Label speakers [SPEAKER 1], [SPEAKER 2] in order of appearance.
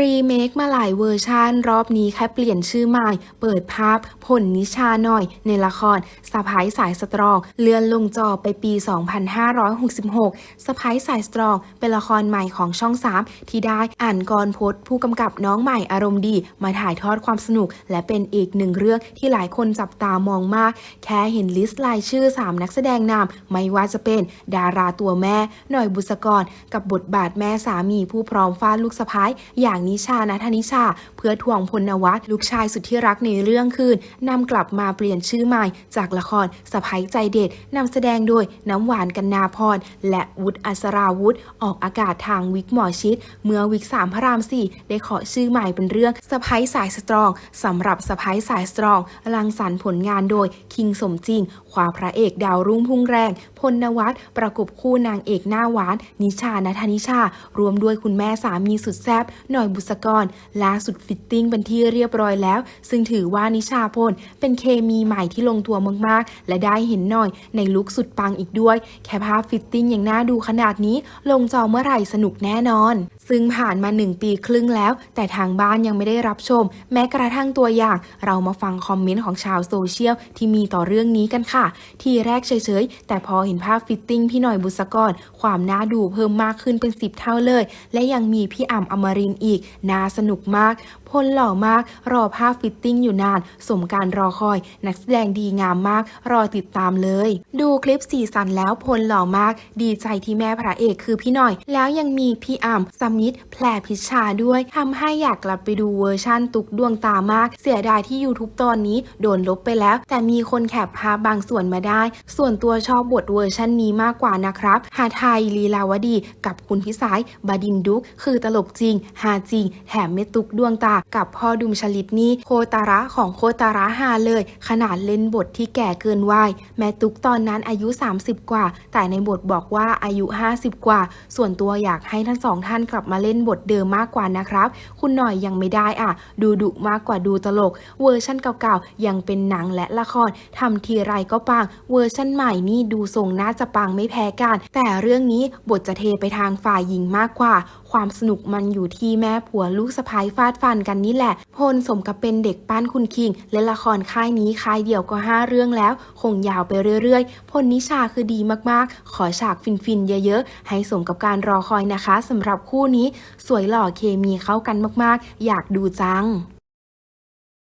[SPEAKER 1] รีเมคมาหลายเวอร์ชันรอบนี้แค่เปลี่ยนชื่อใหม่ เปิดภาพผลนิชาหน่อย ในละครสะพายสายสตรอง เลื่อนลงจอไปปี 2566สะพายสายสตรองเป็นละครใหม่ของช่อง 3 ที่ได้อ่านกรพจน์ผู้กำกับน้องใหม่อารมณ์ดี มาถ่ายทอดความสนุก และเป็นอีกหนึ่งเรื่องที่หลายคนจับตามองมาก แค่เห็นลิสต์รายชื่อ 3 นักแสดงนำไม่ว่าจะเป็นดาราตัวแม่หน่อยบุษกร กับบทบาทแม่สามีผู้พร้อมฟาดลูกสะพ้ายอย่างนิชานัทนิชา เพื่อทวงพลนวัตลูกชายสุดที่รักในเรื่องคืนนำกลับมาเปลี่ยนชื่อใหม่ จากละครสะพ้ายใจเด็ดนำแสดงโดยน้ำหวานกันนาพร และวุฒิอัศราวุธออกอากาศทางวิกหมอชิด เมื่อวิกสามพระรามสี่ได้ขอชื่อใหม่เป็นเรื่องสะพ้ายสายสตรองสำหรับสะพ้ายสายสตรองรังสรรค์ผลงานโดยคิงสมจริงขว้าพระเอกดาวรุ่งพุ่งแรงพลนวัตประกบคู่นางเอกหน้าหวาน นิชานัทนิชารวมด้วยคุณแม่สามีสุดแซ่บหน่อยบุษกรล่าสุดฟิตติ้งเป็นที่เรียบร้อยแล้ว ซึ่งถือว่านิชาพลเป็นเคมีใหม่ที่ลงตัวมากๆ และได้เห็นหน่อยในลุคสุดปังอีกด้วย แค่ภาพฟิตติ้งอย่างน่าดูขนาดนี้ ลงจอเมื่อไหร่สนุกแน่นอนซึ่งผ่านมา 1 ปีครึ่งแล้ว แต่ทางบ้านยังไม่ได้รับชม แม้กระทั่งตัวอย่าง เรามาฟังคอมเมนต์ของชาวโซเชียลที่มีต่อเรื่องนี้กันค่ะ ทีแรกเฉยๆ แต่พอเห็นภาพฟิตติ้งพี่หน่อยบุษกร ความน่าดูเพิ่มมากขึ้นเป็น 10 เท่าเลย และยังมีพี่อ่ำอมรินอีก น่าสนุกมากพลหล่อมาก รอภาพฟิตติ้งอยู่นาน สมการรอคอย นักแสดงดีงามมาก รอติดตามเลย ดูคลิปสีสันแล้วพลหล่อมาก ดีใจที่แม่พระเอกคือพี่หน่อย แล้วยังมีพี่อ่ำสมิธแพรพิชชาด้วยทำให้อยากกลับไปดูเวอร์ชั่นตุกดวงตามาก เสียดายที่ YouTube ตอนนี้โดนลบไปแล้ว แต่มีคนแคปภาพบางส่วนมาได้ ส่วนตัวชอบบทเวอร์ชันนี้มากกว่านะครับ หาไทยลีลาวดี กับคุณพิสายบดินดุก คือตลกจริง หาจริง แถมไม่ตุกดวงตา กับพ่อดุมชลิดนี่โคตาระของโคตาระหาเลย ขนาดเล่นบทที่แก่เกินวัยแม่ตุกตอนนั้นอายุ 30 กว่า แต่ในบทบอกว่าอายุ 50 กว่า ส่วนตัวอยากให้ทั้งสองท่านกลับมาเล่นบทเดิมมากกว่านะครับ คุณหน่อยยังไม่ได้อะ ดูดุมากกว่าดูตลก เวอร์ชั่นเก่าๆ ยังเป็นหนังและละครทำทีไรก็ปัง เวอร์ชั่นใหม่นี่ดูทรงน่าจะปังไม่แพ้กัน แต่เรื่องนี้บทจะเทไปทางฝ่ายหญิงมากกว่า ความสนุกมันอยู่ที่แม่ผัวลูกสะพ้ายฟาดฟันกันนี่แหละ พลสมกับเป็นเด็กปั้นคุณคิง และละครค่ายนี้ค่ายเดียวก็ 5 เรื่องแล้ว คงยาวไปเรื่อยๆ พลนิชาคือดีมากๆ ขอฉากฟินๆเยอะๆ ให้สมกับการรอคอยนะคะสำหรับคู่นี้ สวยหล่อเคมีเข้ากันมากๆ อยากดูจัง